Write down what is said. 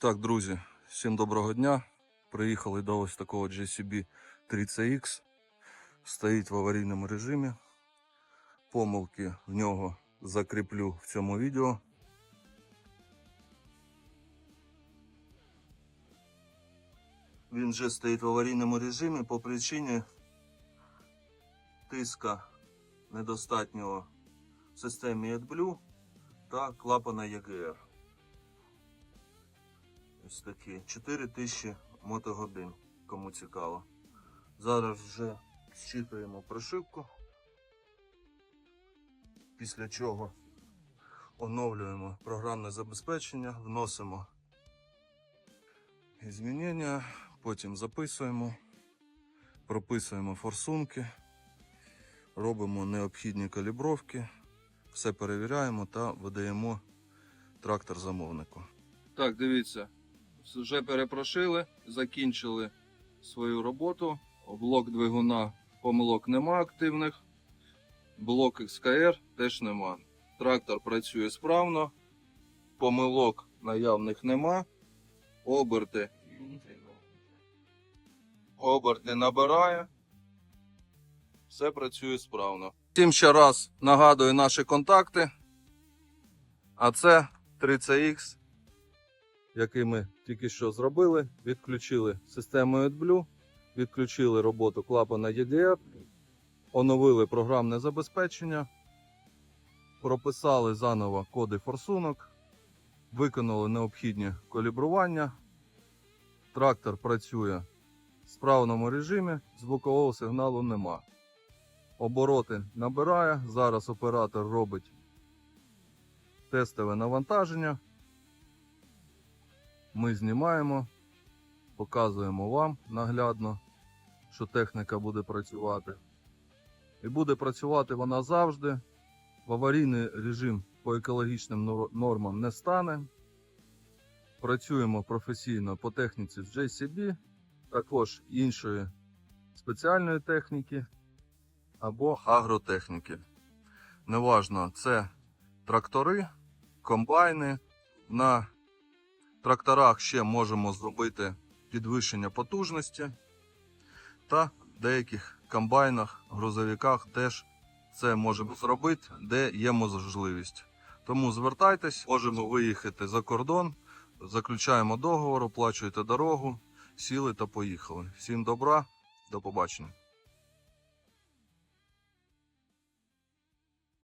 Так, друзі, всім доброго дня. Приїхали до ось такого JCB 30X. Стоїть в аварійному режимі. Помилки в нього закріплю в цьому відео. Він вже стоїть в аварійному режимі по причині тиска недостатнього в системі AdBlue та клапана EGR. Ось такі 4000 мотогодин, кому цікаво. Зараз вже зчитуємо прошивку. Після чого оновлюємо програмне забезпечення, вносимо змінення, потім записуємо, прописуємо форсунки, робимо необхідні калібровки, все перевіряємо та видаємо трактор замовнику. Так, дивіться, вже перепрошили, закінчили свою роботу. Блок двигуна помилок нема активних. Блок XKR теж нема. Трактор працює справно, помилок наявних нема. Оберти. Оберти набирає. Все працює справно. Всім ще раз нагадую наші контакти. А це 30X який ми тільки що зробили. Відключили систему AdBlue, відключили роботу клапана EDR, оновили програмне забезпечення, прописали заново коди форсунок, виконали необхідні калібрування. Трактор працює в справному режимі, звукового сигналу нема. Обороти набирає. Зараз оператор робить тестове навантаження. Ми знімаємо, показуємо вам наглядно, що техніка буде працювати. І буде працювати вона завжди. В аварійний режим по екологічним нормам не стане. Працюємо професійно по техніці з JCB, також іншої спеціальної техніки або агротехніки. Неважно, це трактори, комбайни. На тракторах ще можемо зробити підвищення потужності. Та в деяких комбайнах, грузовиках теж це можемо зробити, де є можливість. Тому звертайтесь, можемо виїхати за кордон, заключаємо договор, оплачуєте дорогу, сіли та поїхали. Всім добра, до побачення.